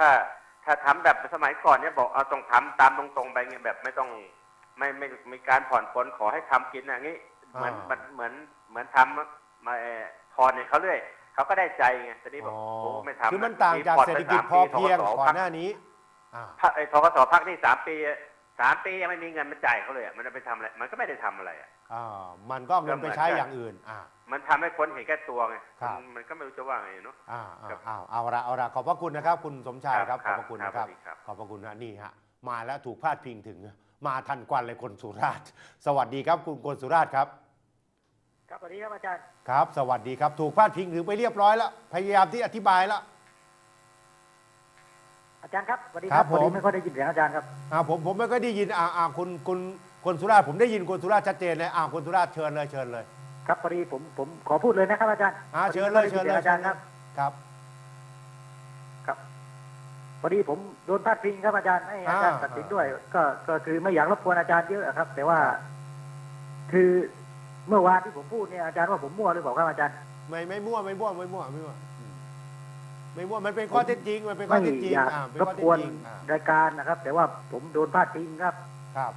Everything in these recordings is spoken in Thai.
ถ้าถ้าทำแบบสมัยก่อนเนี่ยบอกเอาต้องทำตามตรงๆไปเงี้ยแบบไม่ต้องไม่ไม่ไมมีการผ่อนปลนขอให้ทำกินอย่างนี้เหมือนอ่ามันเหมือนเหมือนทำมาเอ่อพรเนี่ยเขาเรื่อยเขาก็ได้ใจไงตอนนี้บอกอ๋อโอ้ไม่ทำคือมันต่างจากผ่อนเศรษไปฐกิจสามพอปีเพียงธกสก่อพันหน้านี้อ่าพักไอ้ทกสพักนี่สามปีสามปียังไม่มีเงินมาจ่ายเขาเลยอะมันจะไปทำอะไรมันก็ไม่ได้ทำอะไรอะ อ่ามันก็เอาเงินไปใช้อย่างอื่นอ่า มันทำให้คนเห็นแก่ตัวไงครับมันมันก็ไม่รู้จะว่าไงเนาะ อ่าอ่าครับเอาเอาละเอาละขอบพระคุณนะครับ คุณสมชายครับขครัอบบพระคุณนะครับครับ สวัสดีครับ ขอบพระคุณนะนี่ฮะมาแล้วถูกพาดพิงถึง มาทันกวันเลยคนสุราษฎร์สวัสดีครับคุณคนสุราษฎร์ครับครับสวัสดีครับอาจารย์ครับ สวัสดีครับถูกพาดพิงถึงไปเรียบร้อยแล้วพยายามที่อธิบายแล้ว อาจารย์ครับสวัสดีคครัรับบผม พอดีไม่ค่อยได้ยินเสียงอาจารย์ครับ อ่าผมผมไม่ก็ได้ยินอ่าอ่าคุณคุณ คนสุราษฎร์ผมได้ยินคนสุราษฎร์ชัดเจนเลยอ่าคนสุราษฎร์เชิญเลยเชิญเลยครับพอดีผมผมขอพูดเลยนะครับอาจารย์อ่าพอดีเชิญเลยไม่เชิค่ญอเลยได้นอาจารย์ครับครับครับพอดีผมโดนพาดพิงครับอาจารย์ให้อาจารย์อ่าตัดสินด้วย ก็ก็คือไม่อยากรบกวนอาจารย์เยอะครับ แต่ว่า คือเมื่อวานที่ผมพูดเนี่ยอาจารย์ว่าผมมั่วหรือเปล่าครับอาจารย์ไม่ไม่มั่วไม่มั่วไม่มั่วไม่มั่วอืมไม่มั่วมันเป็นข้อเท็จจริงมันเป็นข้อไม่เท็จจริงอยากอ่าเป็นรข้อบเท็กจวนจริงอ่ารายการนะครับ แต่ว่าผมโดนพาดพิงครับ ครับ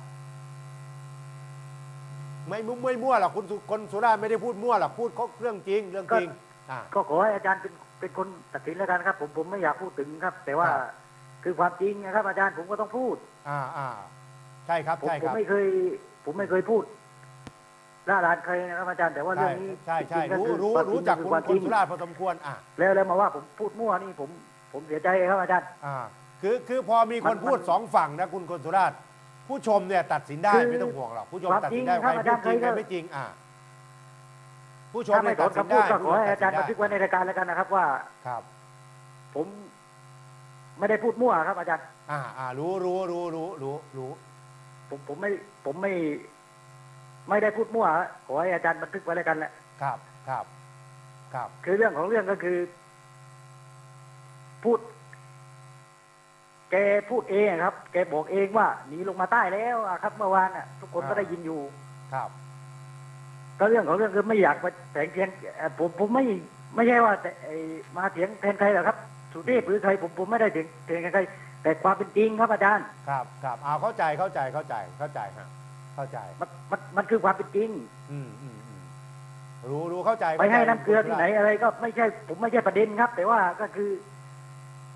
ไม่มั่วไม่มั่วหรอกคุณสุคนสุราษฎร์ไม่ได้พูดมั่วหรอกพูดเขาเรื่องจริงเรื่องจริงอ่า ก็ขอให้อาจารย์เป็นเป็นคนตัดสินแล้วกันครับ ผมผมไม่อยากพูดถึงครับ แต่ว่าครับ คือความจริงนะครับอาจารย์ผมก็ต้องพูด อ่าอ่าใช่ครับผมใช่ผคมรับไม่เคย ผมไม่เคยพูดล่าลานใครนะครับอาจารย์แต่ว่าเรื่ใช่องนี้ใช่ใช่จงๆก็รู้คือรู้ความรู้จงจักคืคุอณความคจรินงสุราษฎร์พอสมควรอ่า แล้วแล้วมาว่าผมพูดมั่วนี่ผมผมเสียใจครับอาจารย์ อ่าคือคือพอมีคนมันพูดมัน สองฝั่งนะคุณคนสุราษฎร์ ผู้ชมเนี่ยตัดสินได้คือไม่ต้องห่วงหรอกผู้ชมความตัดสินได้จริงใคครัรบพูดอาจารย์จริงใครใครก็ไม่จริงอ่าผู้ชมถ้าไม่เนี่ยสตัดนสินคำพูได้ดก็ขอให้ผู้ชมอาจารย์ตับัดนสิทึกนไว้ได้ในรายการแล้วกันนะครับ ว่าครับผมไม่ได้พูดมั่วครับ อาจารย์ อ่าอ่ารู้รู้รู้รู้รู้รู้ผมผมไม่ผมไม่ ไม่ได้พูดมั่วฮะขอให้อาจารย์บันทึกไว้แล้วกันแหละครับครับครับคือเรื่องของเรื่องก็คือ พูด แกพูดเองครับ แกบอกเองว่าหนีลงมาใต้แล้วอะครับ เมื่อวานน่ะทุกคนก็ได้ยินอยู่ ครับ ก็เรื่องของเรื่องคือไม่อยากมาแถงเทียนเอ่อผมผมไม่ไม่ใช่ว่าแต่ไอ้มาเถียงแทนใครหรอกครับ สุเทพหรือใครผมผมไม่ได้เถียงเถียงใครแต่ความเป็นจริงครับอาจารย์ครับครับเอาเข้าใจเข้าใจเข้าใจเข้าใจฮะเข้าใจมันมันมันคือความเป็นจริง อืมอืมอืมรู้รู้เข้าใจไปให้ข้าใจน้ำเกลือที่ไหนอะไรก็ไม่ใช่ ผมไม่ใช่ประเด็นครับ แต่ว่าก็คือ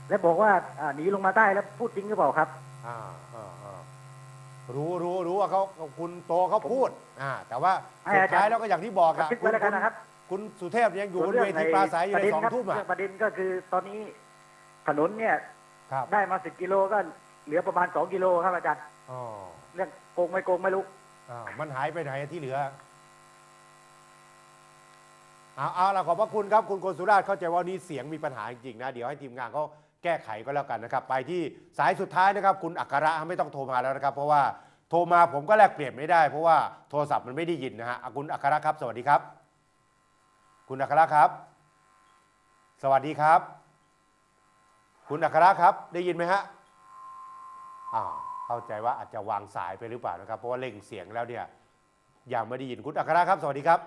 แล้วบอกว่าอ่าหนีลงมาใต้แล้วพูดจริงหรือเปล่าครับอ่าอ่าอ่ารู้รู้รู้ว่าเขาคุณโตเขาพูดอ่าแต่ว่าให้สุดอาจารย์ท้ายแล้วก็อย่างที่บอกบันอะทึกไว้แล้วกันนะครับ คุณสุเทพยังอยู่บนส่เวทีปราศัยอยู่ประในเด็นสองครับทุ่มอะเรื่องประเด็นก็คือตอนนี้ถนนเนี่ยครับได้มาสิบกิโลก็เหลือประมาณสองกิโลครับอาจารย์อ๋อเรื่องโกงไม่โกงไม่รู้อ่ามันหายไปไหนที่เหลือเอาเอาละขอบพระคุณครับคุณโกสุราชเข้าใจว่านี่เสียงมีปัญหาจริงๆนะ เดี๋ยวให้ทีมงานเขา แก้ไขก็แล้วกันนะครับ ไปที่สายสุดท้ายนะครับ คุณอัคระไม่ต้องโทรมาแล้วนะครับ เพราะว่าโทรมาผมก็แลกเปลี่ยนไม่ได้เพราะว่าโทรศัพท์มันไม่ได้ยินนะฮะคุณอัคระครับ สวัสดีครับ คุณอัคระครับ สวัสดีครับ คุณอัคระครับ ได้ยินไหมฮะอ่าเข้าใจว่าอาจจะวางสายไปหรือเปล่านะครับ เพราะว่าเร่งเสียงแล้วเนี่ยยังไม่ได้ยินคุณอัคระครับ สวัสดีครับ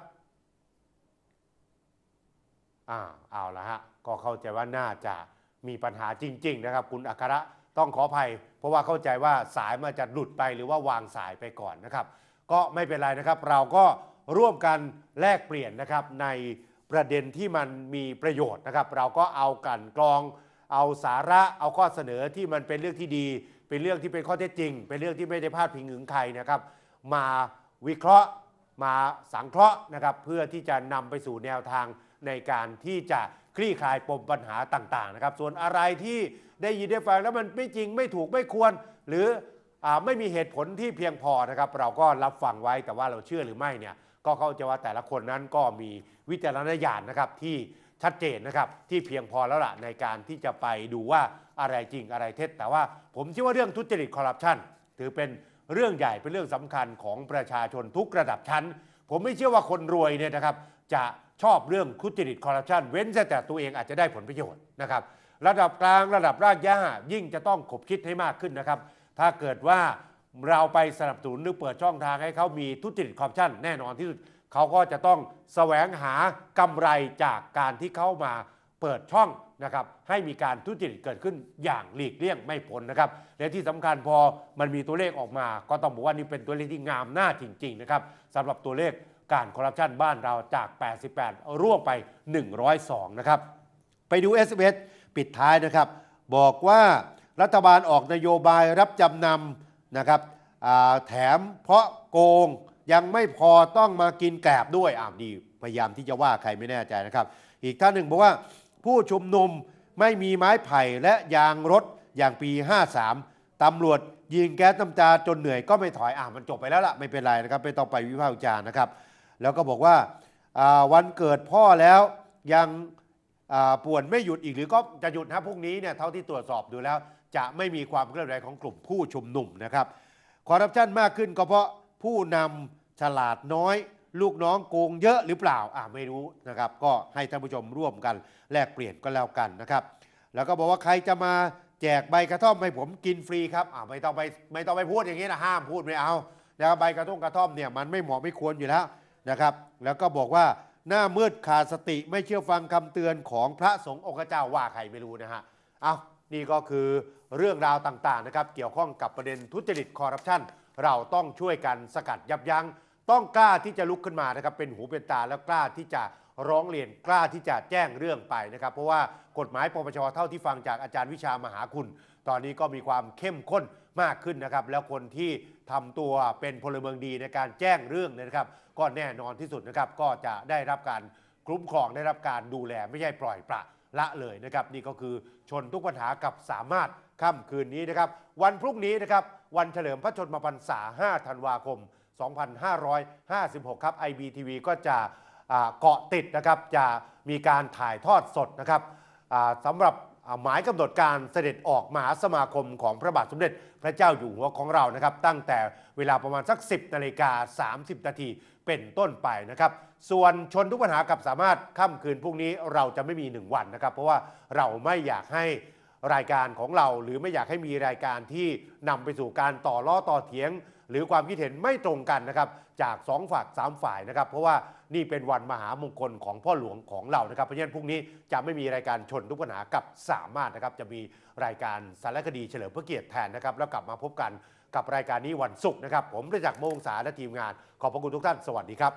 อ่าเอาละฮะก็เข้าใจว่าน่าจะ มีปัญหาจริง ๆ นะครับ คุณอัคระต้องขออภัย เพราะว่าเข้าใจว่าสายมันจะหลุดไปหรือว่าวางสายไปก่อนนะครับ ก็ไม่เป็นไรนะครับ เราก็ร่วมกันแลกเปลี่ยนนะครับในประเด็นที่มันมีประโยชน์นะครับ เราก็เอากันกรอง เอาสาระเอาข้อเสนอที่มันเป็นเรื่องที่ดี เป็นเรื่องที่เป็นข้อเท็จจริง เป็นเรื่องที่ไม่ได้พาดพิงถึงใครนะครับ มาวิเคราะห์มาสังเคราะห์นะครับ เพื่อที่จะนำไปสู่แนวทางในการที่จะ คลี่คลายปมปัญหาต่างๆนะครับส่วนอะไรที่ได้ยินได้ฟังแล้วมันไม่จริงไม่ถูกไม่ควร หรืออไม่มีเหตุผลที่เพียงพอนะครับ เราก็รับฟังไว้แต่ว่าเราเชื่อหรือไม่เนี่ยก็เข้าใจว่าแต่ละคนนั้นก็มีวิจารณญาณนะครับที่ชัดเจนนะครับที่เพียงพอแล้วล่ะในการที่จะไปดูว่าอะไรจริงอะไรเท็จ แต่ว่าผมเชื่อว่าเรื่องทุจริตคอร์รัปชันถือเป็นเรื่องใหญ่เป็นเรื่องสำคัญของประชาชนทุกระดับชั้น ผมไม่เชื่อว่าคนรวยเนี่ยนะครับจะ ชอบเรื่องคุจริตคอร์รัปชันเว้นแต่ตัวเองอาจจะได้ผลประโยชน์นะครับระดับกลางระดับรากหญ้ายิ่งจะต้องขบคิดให้มากขึ้นนะครับ ถ้าเกิดว่าเราไปสนับสนุนหรือเปิดช่องทางให้เขามีทุจริตคอร์รัปชันแน่นอนที่สุดเขาก็จะต้องแสวงหากำไรจากการที่เขามาเปิดช่อง นะครับให้มีการทุจริตเกิดขึ้นอย่างหลีกเลี่ยงไม่พ้นนะครับและที่สำคัญพอมันมีตัวเลขออกมา ก็ต้องบอกว่านี่เป็นตัวเลขที่งามหน้าจริงๆนะครับสำหรับตัวเลขการคอร์รัปชันบ้านเราจาก 88 ร่วงไป 102 นะครับ ไปดู s อ s ปิดท้ายนะครับ บอกว่ารัฐบาลออกนโยบายรับจำนำนะครับแถมเพราะโกงยังไม่พอต้องมากินแกลบด้วยอ่าดีพยายามที่จะว่าใครไม่แน่ใจนะครับ อีกท่านหนึ่งบอกว่า ผู้ชุมนุมไม่มีไม้ไผ่และยางรถอย่างปี 53ตำรวจยิงแก๊สน้ำตาจนเหนื่อยก็ไม่ถอยอ่ามันจบไปแล้วล่ะไม่เป็นไรนะครับไม่ต้องไปวิพากษ์วิจารณ์นะครับ แล้วก็บอกว่าาวันเกิดพ่อแล้วยังป่วนไม่หยุดอีกหรือก็จะหยุดนะพรุ่งนี้เนี่ยเท่าที่ตรวจสอบดูแล้ว จะไม่มีความเคลื่อนไหวของกลุ่มผู้ชุมนุมนะครับคอร์รัปชันมากขึ้นก็เพราะผู้นำฉลาดน้อย ลูกน้องโกงเยอะหรือเปล่าอ่าไม่รู้นะครับ ก็ให้ท่านผู้ชมร่วมกันแลกเปลี่ยนก็แล้วกันนะครับ แล้วก็บอกว่าใครจะมาแจกใบกระท่อมให้ผมกินฟรีครับอ่าไม่ต้องไปไม่ต้องไปพูดอย่างนี้นะห้ามพูดไม่เอานะครับใบกระท่อมกระท่อมเนี่ยมันไม่เหมาะไม่ควรอยู่แล้วนะครับ แล้วก็บอกว่าหน้ามืดขาดสติไม่เชื่อฟังคำเตือนของพระสงฆ์องค์เจ้าว่าใครไม่รู้นะฮะเอานี่ก็คือเรื่องราวต่างๆนะครับ เกี่ยวข้องกับประเด็นทุจริตคอร์รัปชันเราต้องช่วยกันสกัดยับยั้ง ต้องกล้าที่จะลุกขึ้นมานะครับเป็นหูเป็นตาแล้วกล้าที่จะร้องเรียนกล้าที่จะแจ้งเรื่องไปนะครับ เพราะว่ากฎหมายปปชเท่าที่ฟังจากอาจารย์วิชามหาคุณ ตอนนี้ก็มีความเข้มข้นมากขึ้นนะครับ แล้วคนที่ทำตัวเป็นพลเมืองดีในการแจ้งเรื่องนะครับ ก็แน่นอนที่สุดนะครับ ก็จะได้รับการคุ้มครองได้รับการดูแลไม่ใช่ปล่อยปละละเลยนะครับ นี่ก็คือชนทุกปัญหากับสามารถค่ำคืนนี้นะครับ วันพรุ่งนี้นะครับ วันเฉลิมพระชนมพรรษา 5 ธันวาคม 2556 ครับ IBTV ก็จะเกาะติดนะครับจะมีการถ่ายทอดสดนะครับสำหรับหมายกำหนดการเสด็จออกมหาสมาคมของพระบาทสมเด็จพระเจ้าอยู่หัวของเรานะครับ ตั้งแต่เวลาประมาณสัก 10นาฬิกา30 นาทีเป็นต้นไปนะครับ ส่วนชนทุกปัญหากับสามารถค่ำคืนพรุ่งนี้เราจะไม่มี 1 วันนะครับ เพราะว่าเราไม่อยากให้รายการของเรา หรือไม่อยากให้มีรายการที่นำไปสู่การต่อล้อต่อเถียง หรือความคิดเห็นไม่ตรงกันนะครับจากสองฝ่ายสามฝ่ายนะครับเพราะว่านี่เป็นวันมหามงคลของพ่อหลวงของเรานะครับเพราะฉะนั้นพรุ่งนี้จะไม่มีรายการชนทุกปัญหากับสามารถนะครับจะมีรายการสารคดีเฉลิมพระเกียรติแทนนะครับแล้วกลับมาพบกันกับรายการนี้วันศุกร์นะครับผมประจักษ์โมงศาและทีมงาน ขอบพระคุณทุกท่านสวัสดีครับ